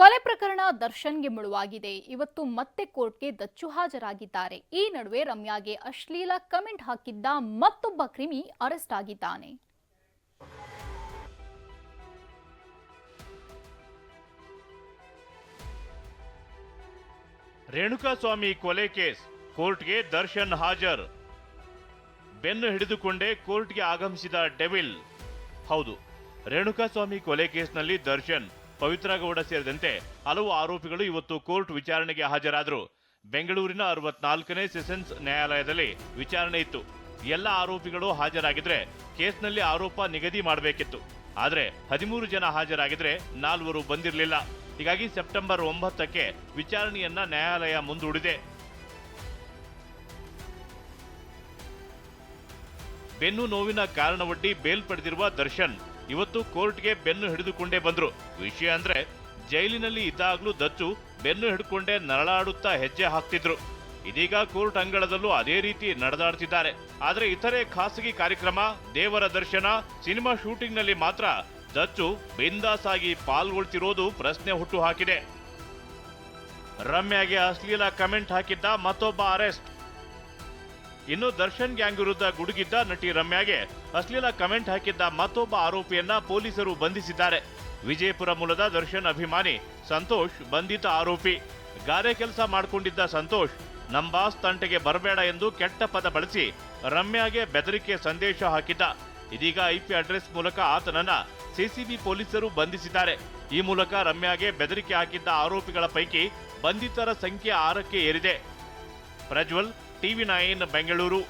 ಕೊಲೆ ಪ್ರಕರಣ ದರ್ಶನ್ಗೆ ಮುಳುವಾಗಿದೆ. ಇವತ್ತು ಮತ್ತೆ ಕೋರ್ಟ್ಗೆ ದಚ್ಚು ಹಾಜರಾಗಿದ್ದಾರೆ. ಈ ನಡುವೆ ರಮ್ಯಾಗೆ ಅಶ್ಲೀಲ ಕಮೆಂಟ್ ಹಾಕಿದ್ದ ಮತ್ತೊಬ್ಬ ಕ್ರಿಮಿ ಅರೆಸ್ಟ್ ಆಗಿದ್ದಾನೆ. ರೇಣುಕಾಸ್ವಾಮಿ ಕೊಲೆ ಕೇಸ್. ಕೋರ್ಟ್ಗೆ ದರ್ಶನ್ ಹಾಜರ್. ಬೆನ್ನು ಹಿಡಿದುಕೊಂಡೇ ಕೋರ್ಟ್ಗೆ ಆಗಮಿಸಿದ ಡೆವಿಲ್. ಹೌದು ರೇಣುಕಾಸ್ವಾಮಿ ಕೊಲೆ ಕೇಸ್ನಲ್ಲಿ ದರ್ಶನ್ ಪವಿತ್ರ ಗೌಡ ಸೇರಿದಂತೆ ಹಲವು ಆರೋಪಿಗಳು ಇವತ್ತು ಕೋರ್ಟ್ ವಿಚಾರಣೆಗೆ ಹಾಜರಾದರು. ಬೆಂಗಳೂರಿನ ಅರವತ್ನಾಲ್ಕನೇ ಸೆಷನ್ಸ್ ನ್ಯಾಯಾಲಯದಲ್ಲಿ ವಿಚಾರಣೆ ಇತ್ತು. ಎಲ್ಲ ಆರೋಪಿಗಳು ಹಾಜರಾಗಿದ್ರೆ ಕೇಸ್ನಲ್ಲಿ ಆರೋಪ ನಿಗದಿ ಮಾಡಬೇಕಿತ್ತು. ಆದರೆ ಹದಿಮೂರು ಜನ ಹಾಜರಾಗಿದ್ರೆ ನಾಲ್ವರು ಬಂದಿರಲಿಲ್ಲ. ಹೀಗಾಗಿ ಸೆಪ್ಟೆಂಬರ್ ಒಂಬತ್ತಕ್ಕೆ ವಿಚಾರಣೆಯನ್ನ ನ್ಯಾಯಾಲಯ ಮುಂದೂಡಿದೆ. ಬೆನ್ನು ನೋವಿನ ಕಾರಣವೊಡ್ಡಿ ಬೇಲ್ ಪಡೆದಿರುವ ದರ್ಶನ್ ಇವತ್ತು ಕೋರ್ಟ್ಗೆ ಬೆನ್ನು ಹಿಡಿದುಕೊಂಡೇ ಬಂದ್ರು. ವಿಷಯ ಅಂದ್ರೆ ಜೈಲಿನಲ್ಲಿ ಇದ್ದಾಗ್ಲೂ ದಚ್ಚು ಬೆನ್ನು ಹಿಡ್ಕೊಂಡೇ ನರಳಾಡುತ್ತಾ ಹೆಜ್ಜೆ ಹಾಕ್ತಿದ್ರು. ಇದೀಗ ಕೋರ್ಟ್ ಅಂಗಳದಲ್ಲೂ ಅದೇ ರೀತಿ ನಡೆದಾಡ್ತಿದ್ದಾರೆ. ಆದರೆ ಇತರೆ ಖಾಸಗಿ ಕಾರ್ಯಕ್ರಮ, ದೇವರ ದರ್ಶನ, ಸಿನಿಮಾ ಶೂಟಿಂಗ್ನಲ್ಲಿ ಮಾತ್ರ ದಚ್ಚು ಬಿಂದಾಸ್ ಆಗಿ ಪಾಲ್ಗೊಳ್ತಿರೋದು ಪ್ರಶ್ನೆ ಹುಟ್ಟು ಹಾಕಿದೆ. ರಮ್ಯಾಗೆ ಅಶ್ಲೀಲ ಕಮೆಂಟ್ ಹಾಕಿದ್ದ ಮತ್ತೊಬ್ಬ ಅರೆಸ್ಟ್. ಇನ್ನು ದರ್ಶನ್ ಗ್ಯಾಂಗ್ ವಿರುದ್ಧ ಗುಡುಗಿದ್ದ ನಟಿ ರಮ್ಯಾಗೆ ಅಶ್ಲೀಲ ಕಮೆಂಟ್ ಹಾಕಿದ್ದ ಮತ್ತೊಬ್ಬ ಆರೋಪಿಯನ್ನ ಪೊಲೀಸರು ಬಂಧಿಸಿದ್ದಾರೆ. ವಿಜಯಪುರ ಮೂಲದ ದರ್ಶನ್ ಅಭಿಮಾನಿ ಸಂತೋಷ್ ಬಂಧಿತ ಆರೋಪಿ. ಗಾರೆ ಕೆಲಸ ಮಾಡಿಕೊಂಡಿದ್ದ ಸಂತೋಷ್ ನಮ್ಮ ಬಾಸ್ ತಂಟೆಗೆ ಬರಬೇಡ ಎಂದು ಕೆಟ್ಟ ಪದ ಬಳಸಿ ರಮ್ಯಾಗೆ ಬೆದರಿಕೆ ಸಂದೇಶ ಹಾಕಿದ್ದ. ಇದೀಗ ಐಪಿ ಅಡ್ರೆಸ್ ಮೂಲಕ ಆತನನ್ನ ಸಿಸಿಬಿ ಪೊಲೀಸರು ಬಂಧಿಸಿದ್ದಾರೆ. ಈ ಮೂಲಕ ರಮ್ಯಾಗೆ ಬೆದರಿಕೆ ಹಾಕಿದ್ದ ಆರೋಪಿಗಳ ಪೈಕಿ ಬಂಧಿತರ ಸಂಖ್ಯೆ ಆರಕ್ಕೆ ಏರಿದೆ. Prajwal TV nine Bengaluru.